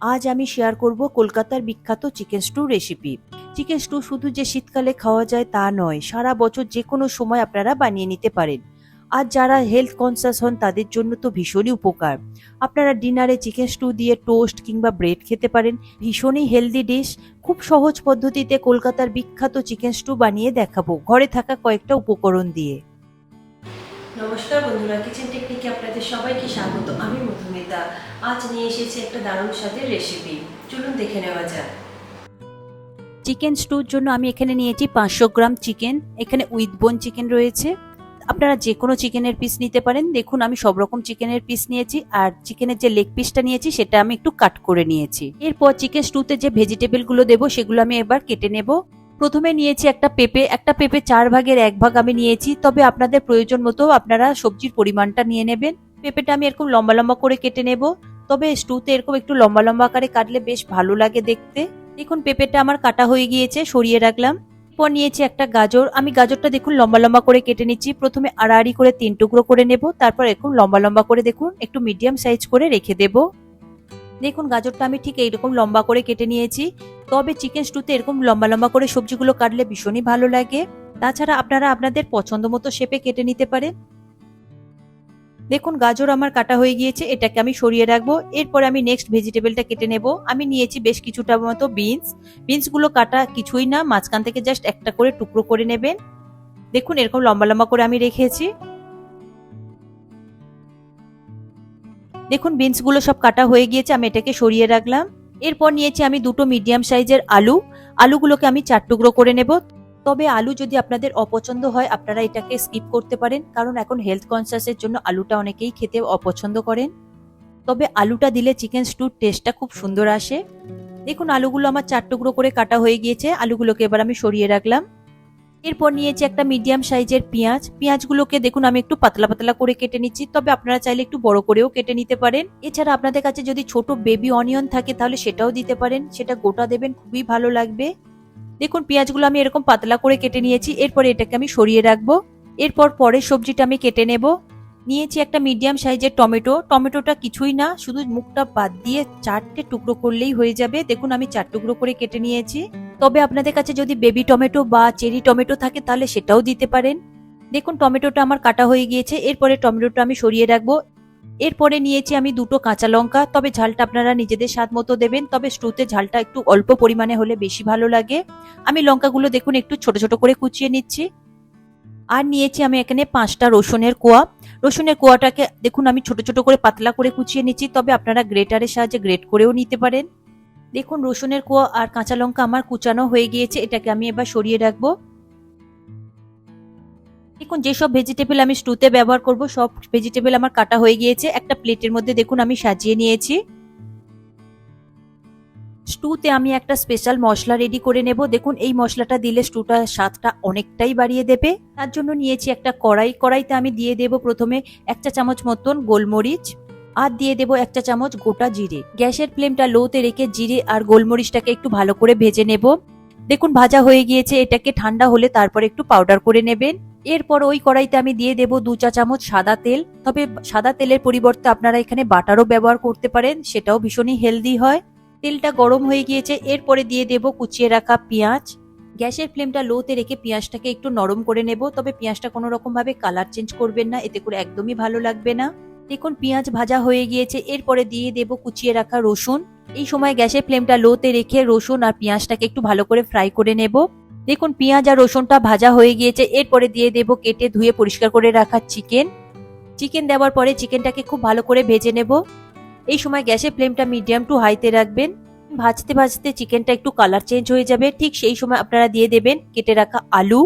আজ আমি শেয়ার করব কলকাতার বিখ্যাত chicken stew recipe chicken stew শুধু যে শীতকালে খাওয়া যায় তা নয়, সারা বছর যে কোনো সময় আপনারা বানিয়ে নিতে পারেন। আর যারা হেলথ কনসাস হন, তাদের জন্য তো ভীষণই উপকার। আপনারা ডিনারে চিকেন স্টু দিয়ে টোস্ট কিংবা ব্রেড খেতে পারেন। ভীষণই হেলদি ডিশ খুব সহজ পদ্ধতিতে কলকাতার বিখ্যাত চিকেন স্টু বানিয়ে দেখাবো। ঘরে থাকা কয়েকটা উপকরণ দিয়ে। নমস্কার বন্ধুরা কিচেন টেকনিকে আপনাদের সবাইকে স্বাগত। আমি মধুমিতা। আজ নিয়ে এসেছি একটা দারুণ স্বাদের রেসিপি চলুন দেখে নেওয়া যাক। চিকেন স্টুর জন্য আমি এখানে নিয়েছি পাঁচশো গ্রাম চিকেন এখানে উইথ বোন চিকেন রয়েছে। আপনারা যে কোনো চিকেনের পিস নিতে পারেন। দেখুন, আমি সব রকম চিকেনের পিস নিয়েছি, আর চিকেনের যে লেগ পিসটা নিয়েছি, সেটা আমি একটু কাট করে নিয়েছি। এরপর চিকেন স্টুতে যে ভেজিটেবলগুলো দেবো, সেগুলো আমি এবার কেটে নেব। প্রথমে নিয়েছি একটা পেঁপে একটা পেঁপে চার ভাগের এক ভাগ আমি নিয়েছি, তবে আপনাদের প্রয়োজন মতো আপনারা সবজির পরিমাণটা নিয়ে নেবেন। পেঁপেটা আমি এরকম লম্বা লম্বা করে কেটে নেব, তবে স্টুতে এরকম একটু লম্বা লম্বা আকারে কাটলে বেশ ভালো লাগে দেখতে। দেখুন, পেঁপেটা আমার কাটা হয়ে গিয়েছে, সরিয়ে রাখলাম। এরপর নিয়েছি একটা গাজর, আমি গাজরটা দেখুন লম্বা লম্বা করে কেটে নিচ্ছি, প্রথমে আড়াআড়ি করে তিন টুকরো করে নেব, তারপর এরকম লম্বা লম্বা করে দেখুন, একটু মিডিয়াম সাইজ করে রেখে দেব। দেখুন, গাজরটা আমি ঠিক এইরকম লম্বা করে কেটে নিয়েছি। তবে চিকেন স্টুতে এরকম লম্বা লম্বা করে সবজিগুলো কাটলে ভীষণই ভালো লাগে। তাছাড়া আপনারা আপনাদের পছন্দ মতো শেপে কেটে নিতে পারেন। দেখুন, গাজর আমার কাটা হয়ে গিয়েছে, এটাকে আমি সরিয়ে রাখব। এরপরে আমি নেক্সট ভেজিটেবলটা কেটে নেব। আমি নিয়েছি বেশ কিছুটা মতো বিনস বিনসগুলো কাটা কিছুই না, মাঝখান থেকে জাস্ট একটা করে টুকরো করে নেবেন। দেখুন, এরকম লম্বা লম্বা করে আমি রেখেছি। দেখুন বিনসগুলো সব কাটা হয়ে গিয়েছে, আমি এটাকে সরিয়ে রাখলাম। এরপর নিয়েছি আমি দুটো মিডিয়াম সাইজের আলু। আলুগুলোকে আমি চার টুকরো করে নেব। তবে আলু যদি আপনাদের অপছন্দ হয়, আপনারা এটাকে স্কিপ করতে পারেন, কারণ এখন হেলথ কনসিয়াসের জন্য আলুটা অনেকেই খেতে অপছন্দ করেন। তবে আলুটা দিলে চিকেন স্টুর টেস্টটা খুব সুন্দর আসে। দেখুন, আলুগুলো আমার চার টুকরো করে কাটা হয়ে গিয়েছে। আলুগুলোকে এবার আমি সরিয়ে রাখলাম। এরপর নিয়েছি একটা মিডিয়াম সাইজের পেঁয়াজ। পেঁয়াজগুলোকে দেখুন, আমি একটু পাতলা পাতলা করে কেটে নিচ্ছি। তবে আপনারা চাইলে একটু বড় করেও কেটে নিতে পারেন। এছাড়া আপনাদের কাছে যদি ছোট বেবি অনিয়ন থাকে, তাহলে সেটাও দিতে পারেন। সেটা গোটা দেবেন, খুবই ভালো লাগবে। দেখুন, পেঁয়াজগুলো আমি এরকম পাতলা করে কেটে নিয়েছি। এরপর এটাকে আমি সরিয়ে রাখব। এরপর পরের সবজিটা আমি কেটে নেব। নিয়েছি একটা মিডিয়াম সাইজের টমেটো। টমেটোটা কিছুই না, শুধু মুখটা বাদ দিয়ে চারটে টুকরো করলেই হয়ে যাবে। দেখুন, আমি চার টুকরো করে কেটে নিয়েছি। তবে আপনাদের কাছে যদি বেবি টমেটো বা চেরি টমেটো থাকে, তাহলে সেটাও দিতে পারেন। দেখুন, টমেটোটা আমার কাটা হয়ে গিয়েছে। এরপরে টমেটোটা আমি সরিয়ে রাখব। এরপরে নিয়েছি আমি দুটো কাঁচা লঙ্কা। তবে ঝালটা আপনারা নিজেদের স্বাদ মতো দেবেন। তবে স্টুতে ঝালটা একটু অল্প পরিমাণে হলে বেশি ভালো লাগে। আমি লঙ্কাগুলো দেখুন, একটু ছোট ছোট করে কুচিয়ে নিচ্ছি। আর নিয়েছি আমি এখানে পাঁচটা রসুনের কোয়া। রসুনের কোয়াটাকে দেখুন, আমি ছোট ছোট করে পাতলা করে কুচিয়ে নিচ্ছি, তবে আপনারা গ্রেটারের সাহায্যে গ্রেট করেও নিতে পারেন। দেখুন, রসুনের কোয়া আর কাঁচা লঙ্কা আমার কুচানো হয়ে গিয়েছে, এটাকে আমি এবার সরিয়ে রাখব। দেখুন, যেসব ভেজিটেবল আমি স্টুতে ব্যবহার করব, সব ভেজিটেবল আমার কাটা হয়ে গিয়েছে, একটা প্লেটের মধ্যে দেখুন, আমি সাজিয়ে নিয়েছি। স্টুতে আমি একটা স্পেশাল মশলা রেডি করে নেব। দেখুন, এই মশলাটা দিলে স্টুটা স্বাদটা অনেকটাই বাড়িয়ে দেবে। তার জন্য নিয়েছি একটা কড়াই। কড়াইতে আমি দিয়ে দেব প্রথমে এক চা চামচ মতন গোলমরিচ আর দিয়ে দেবো এক চা চামচ গোটা জিরে। গ্যাসের ফ্লেমটা লোতে রেখে জিরে আর গোলমরিচটাকে একটু ভালো করে ভেজে নেব। দেখুন, ভাজা হয়ে গিয়েছে। এটাকে ঠান্ডা হলে তারপর একটু পাউডার করে নেবেন। এরপর ওই কড়াইতে আমি দিয়ে দেব দু চা চামচ সাদা তেল। তবে সাদা তেলের পরিবর্তে আপনারা এখানে বাটারও ব্যবহার করতে পারেন, সেটাও ভীষণই হেলদি হয়। তেলটা গরম হয়ে গিয়েছে, এরপরে দিয়ে দেব কুচিয়ে রাখা পেঁয়াজ। গ্যাসের ফ্লেমটা লোতে রেখে পেঁয়াজটাকে একটু নরম করে নেব, তবে পেঁয়াজটা কোনো রকম ভাবে কালার চেঞ্জ করবেন না, এতে করে একদমই ভালো লাগবে না। দেখুন, পেঁয়াজ ভাজা হয়ে গিয়েছে, এরপরে দিয়ে দেব কুচিয়ে রাখা রসুন। এই সময় গ্যাসের ফ্লেমটা লোতে রেখে রসুন আর পেঁয়াজটাকে একটু ভালো করে ফ্রাই করে নেব। দেখুন, পেঁয়াজ আর রসুনটা ভাজা হয়ে গিয়েছে, এরপরে দিয়ে দেব কেটে ধুয়ে পরিষ্কার করে রাখা চিকেন। চিকেন দেওয়ার পরে চিকেনটাকে খুব ভালো করে ভেজে নেব। এই সময় গ্যাসের ফ্লেমটা মিডিয়াম টু হাইতে রাখবেন। ভাজতে ভাজতে চিকেনটা একটু কালার চেঞ্জ হয়ে যাবে। ঠিক সেই সময় আপনারা দিয়ে দেবেন কেটে রাখা আলু।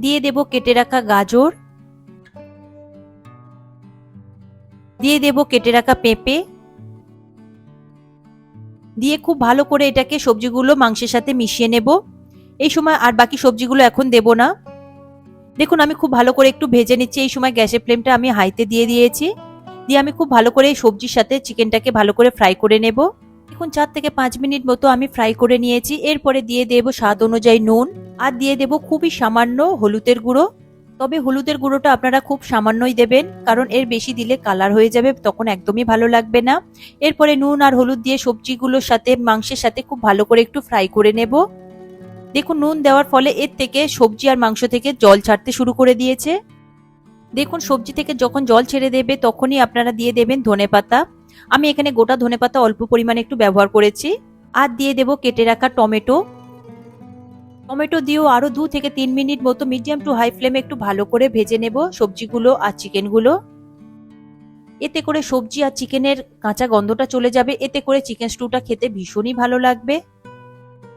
দিয়ে দেব কেটে রাখা গাজর। দিয়ে দেব কেটে রাখা পেঁপে। দিয়ে খুব ভালো করে এটাকে সবজিগুলো মাংসের সাথে মিশিয়ে নেব। এই সময় আর বাকি সবজিগুলো এখন দেব না। দেখুন, আমি খুব ভালো করে একটু ভেজে নিচ্ছি। এই সময় গ্যাসের ফ্লেমটা আমি হাইতে দিয়ে দিয়েছি। দিয়ে আমি খুব ভালো করে সবজির সাথে চিকেনটাকে ভালো করে ফ্রাই করে নেব। দেখুন, চার থেকে পাঁচ মিনিট মতো আমি ফ্রাই করে নিয়েছি। এরপরে দিয়ে দেব স্বাদ অনুযায়ী নুন। আর দিয়ে দেব খুবই সামান্য হলুদের গুঁড়ো। তবে হলুদের গুঁড়োটা আপনারা খুব সামান্যই দেবেন, কারণ এর বেশি দিলে কালার হয়ে যাবে, তখন একদমই ভালো লাগবে না। এরপরে নুন আর হলুদ দিয়ে সবজিগুলোর সাথে, মাংসের সাথে খুব ভালো করে একটু ফ্রাই করে নেব। দেখুন, নুন দেওয়ার ফলে এর থেকে সবজি আর মাংস থেকে জল ছাড়তে শুরু করে দিয়েছে। দেখুন, সবজি থেকে যখন জল ছেড়ে দেবে, তখনই আপনারা দিয়ে দেবেন ধনেপাতা আমি এখানে গোটা ধনেপাতা অল্প পরিমাণে একটু ব্যবহার করেছি। আর দিয়ে দেব কেটে রাখা টমেটো। টমেটো দিয়েও আরও দু থেকে তিন মিনিট মতো মিডিয়াম টু হাই ফ্লেমে একটু ভালো করে ভেজে নেব সবজিগুলো আর চিকেনগুলো। এতে করে সবজি আর চিকেনের কাঁচা গন্ধটা চলে যাবে। এতে করে চিকেন স্টুটা খেতে ভীষণই ভালো লাগবে।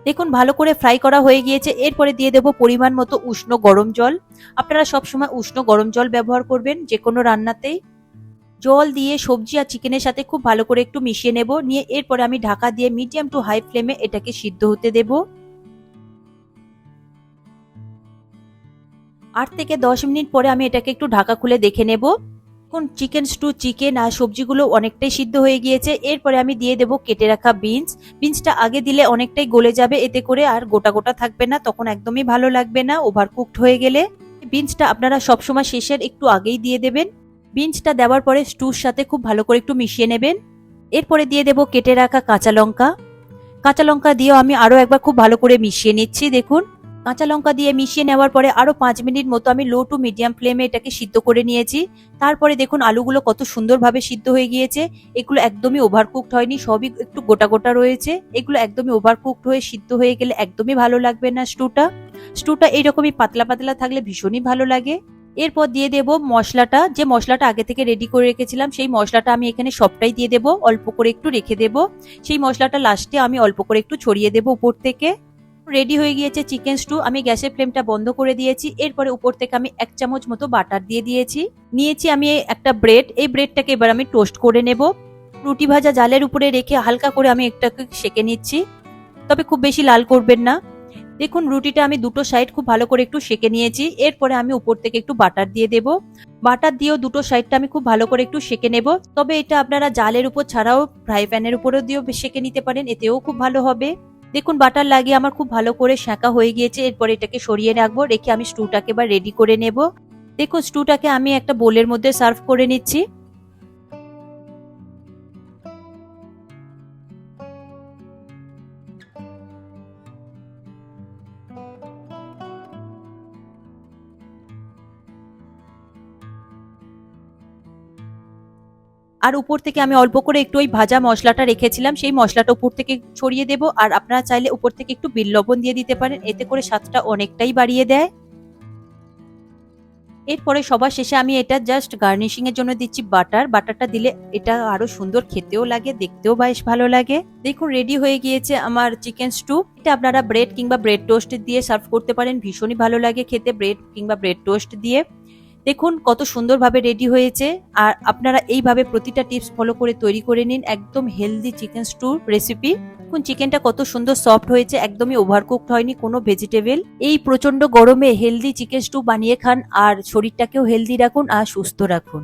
দেখুন, ভালো করে ফ্রাই করা হয়ে গিয়েছে। এরপরে দিয়ে দেব পরিমাণ মতো উষ্ণ গরম জল। আপনারা সবসময় উষ্ণ গরম জল ব্যবহার করবেন যে কোনো রান্নাতেই। জল দিয়ে সবজি আর চিকেনের সাথে খুব ভালো করে একটু মিশিয়ে নেব। নিয়ে এরপরে আমি ঢাকা দিয়ে মিডিয়াম টু হাই ফ্লেমে এটাকে সিদ্ধ হতে দেবো। আট থেকে দশ মিনিট পরে আমি এটাকে একটু ঢাকা খুলে দেখে নেব। এখন চিকেন স্টু চিকেন আর সবজিগুলো অনেকটাই সিদ্ধ হয়ে গিয়েছে। এরপরে আমি দিয়ে দেব কেটে রাখা বিনস বিনসটা আগে দিলে অনেকটাই গলে যাবে, এতে করে আর গোটা গোটা থাকবে না, তখন একদমই ভালো লাগবে না ওভার কুকড হয়ে গেলে। বিনসটা আপনারা সবসময় শেষের একটু আগেই দিয়ে দেবেন। বিনসটা দেওয়ার পরে স্টুর সাথে খুব ভালো করে একটু মিশিয়ে নেবেন। এরপরে দিয়ে দেব কেটে রাখা কাঁচা লঙ্কা। কাঁচা লঙ্কা দিয়েও আমি আরও একবার খুব ভালো করে মিশিয়ে নিচ্ছি, দেখুন। কাঁচা লঙ্কা দিয়ে মিশিয়ে নেওয়ার পরে আরও পাঁচ মিনিট মতো আমি লো টু মিডিয়াম ফ্লেমে এটাকে সিদ্ধ করে নিয়েছি। তারপরে দেখুন আলুগুলো কত সুন্দরভাবে সিদ্ধ হয়ে গিয়েছে। এগুলো একদমই ওভারকুকড হয়নি, সবই একটু গোটা গোটা রয়েছে। এগুলো একদমই ওভারকুকড হয়ে সিদ্ধ হয়ে গেলে একদমই ভালো লাগবে না স্টুটা। স্টুটা এইরকমই পাতলা পাতলা থাকলে ভীষণই ভালো লাগে। এরপর দিয়ে দেব মশলাটা। যে মশলাটা আগে থেকে রেডি করে রেখেছিলাম, সেই মশলাটা আমি এখানে সবটাই দিয়ে দেব। অল্প করে একটু রেখে দেব। সেই মশলাটা লাস্টে আমি অল্প করে একটু ছড়িয়ে দেব উপর থেকে। রেডি হয়ে গিয়েছে চিকেন স্টু আমি গ্যাসের ফ্লেমটা বন্ধ করে দিয়েছি। এরপরে উপর থেকে আমি এক চামচ মতো বাটার দিয়ে দিয়েছি। নিয়েছি আমি একটা ব্রেড এই ব্রেডটাকে এবার আমি টোস্ট করে নেব। রুটি ভাজা জালের উপরে রেখে হালকা করে আমি একটাকে সেকে নিচ্ছি। তবে খুব বেশি লাল করবেন না। দেখুন, রুটিটা আমি দুটো সাইড খুব ভালো করে একটু সেকে নিয়েছি। এরপরে আমি উপর থেকে একটু বাটার দিয়ে দেব। বাটার দিয়েও দুটো সাইডটা আমি খুব ভালো করে একটু সেকে নেব। তবে এটা আপনারা জালের উপর ছাড়াও ফ্রাই প্যানের উপরেও দিয়েও সেকে নিতে পারেন। এতেও খুব ভালো হবে। দেখুন, বাটার লাগিয়ে আমার খুব ভালো করে শাঁকা হয়ে গিয়েছে। এরপর এটাকে সরিয়ে রাখব, রেখে আমি স্টুটাকে এবার রেডি করে নেব। দেখুন, স্টুটাকে আমি একটা বোলের মধ্যে সার্ভ করে নিচ্ছি। আর উপর থেকে আমি অল্প করে একটু ওই ভাজা মশলাটা রেখেছিলাম, সেই মশলাটা উপর থেকে ছড়িয়ে দেব। আর আপনারা চাইলে উপর থেকে একটু বিল লবণ দিয়ে দিতে পারেন, এতে করে স্বাদটা অনেকটাই বাড়িয়ে দেয়। এরপরে সবার শেষে আমি এটা জাস্ট গার্নিশিং এর জন্য দিচ্ছি বাটার। বাটারটা দিলে এটা আরও সুন্দর খেতেও লাগে, দেখতেও বেশ ভালো লাগে। দেখুন রেডি হয়ে গিয়েছে আমার চিকেন স্টু এটা আপনারা ব্রেড কিংবা ব্রেড টোস্ট দিয়ে সার্ভ করতে পারেন, ভীষণই ভালো লাগে খেতে ব্রেড কিংবা ব্রেড টোস্ট দিয়ে। দেখুন কত সুন্দরভাবে রেডি হয়েছে। আর আপনারা এইভাবে প্রতিটা টিপস ফলো করে তৈরি করে নিন একদম হেলদি চিকেন স্টু রেসিপি দেখুন চিকেনটা কত সুন্দর সফট হয়েছে, একদমই ওভারকুকড হয়নি, কোনো ভেজিটেবল এই প্রচণ্ড গরমে হেলদি চিকেন স্টু বানিয়ে খান আর শরীরটাকেও হেলদি রাখুন আর সুস্থ রাখুন।